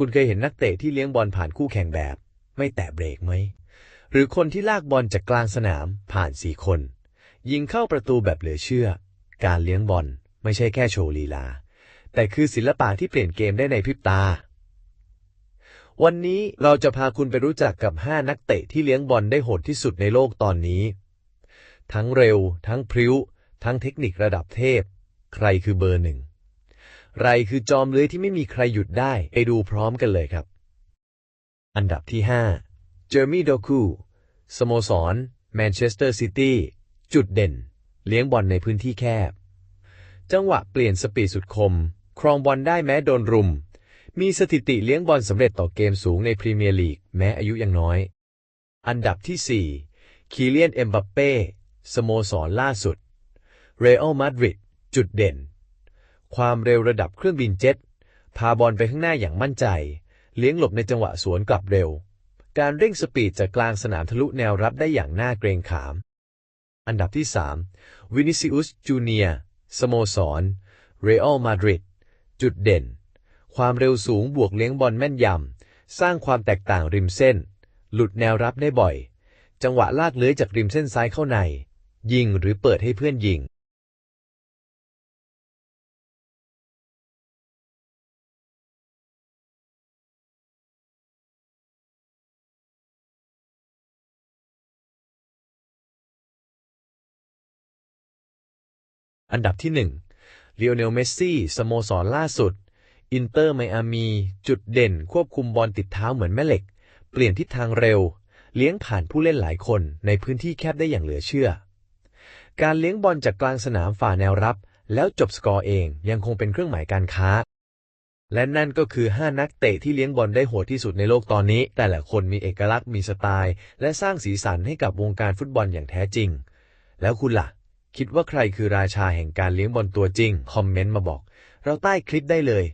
คุณเคยเห็นนักเตะที่เลี้ยงบอลผ่านคู่แข่งแบบ ไม่แตะเบรกไหม หรือคนที่ลากบอลจากกลางสนามผ่านสี่คน ยิงเข้าประตูแบบเหลือเชื่อ การเลี้ยงบอลไม่ใช่แค่โชว์ลีลา แต่คือศิลปะที่เปลี่ยนเกมได้ในพริบตา วันนี้เราจะพาคุณไปรู้จักกับ 5 นักเตะที่เลี้ยงบอลได้โหดที่สุดในโลกตอนนี้ ทั้งเร็ว ทั้งพริ้ว ทั้งเทคนิคระดับเทพ ใครคือเบอร์หนึ่ง ใครคือจอมเลื้อยที่ไม่มีใครหยุดได้ไปดูพร้อมกันเลยครับ อันดับที่ 5 เจอร์มี่โดคูสโมสร แมนเชสเตอร์ซิตี้ จุดเด่น เลี้ยงบอลในพื้นที่แคบ จังหวะเปลี่ยนสปีดสุดคม ครองบอลได้แม้โดนรุม มีสถิติเลี้ยงบอลสำเร็จต่อเกมสูงในพรีเมียร์ลีกแม้อายุยังน้อย อันดับที่ 4 คีเลียน เอ็มบัปเป้ สโมสรล่าสุด เรอัลมาดริด จุดเด่น ความเร็วระดับเครื่องบินเจ็ต พาบอลไปข้างหน้าอย่างมั่นใจ เลี้ยงหลบในจังหวะสวนกลับเร็ว การเร่งสปีดจากกลางสนามทะลุแนวรับได้อย่างน่าเกรงขาม อันดับที่ 3 วินิซิอุสจูเนียสโมสร เรอัลมาดริด จุดเด่น ความเร็วสูงบวกเลี้ยงบอลแม่นยำ สร้างความแตกต่างริมเส้น หลุดแนวรับได้บ่อย จังหวะลากเลื้อยจากริมเส้นซ้ายเข้าใน ยิงหรือเปิดให้เพื่อนยิง อันดับที่1 l ี o โอเนลเมสซี่สโมสรล่าสุด อินเตอร์ไมอามี จุดเด่นควบคุมบอลติดเท้าเหมือนแม่เหล็ก เปลี่ยนทิศทางเร็ว เลี้ยงผ่านผู้เล่นหลายคนในพื้นที่แคบได้อย่างเหลือเชื่อ การเลี้ยงบอลจากกลางสนามฝ่าแนวรับ แล้วจบสกอร์เองยังคงเป็นเครื่องหมายการค้า และนั่นก็คือ 5 นักเตะที่เลี้ยงบอลได้โหดที่สุดในโลกตอนนี้ แต่ละคนมีเอกลักษณ์มีสไตล์ และสร้างสีสันให้กับวงการฟุตบอลอย่างแท้จริง แล้วคุณล่ะ คิดว่าใครคือราชาแห่งการเลี้ยงบอลตัวจริง คอมเมนต์มาบอก เราใต้คลิปได้เลย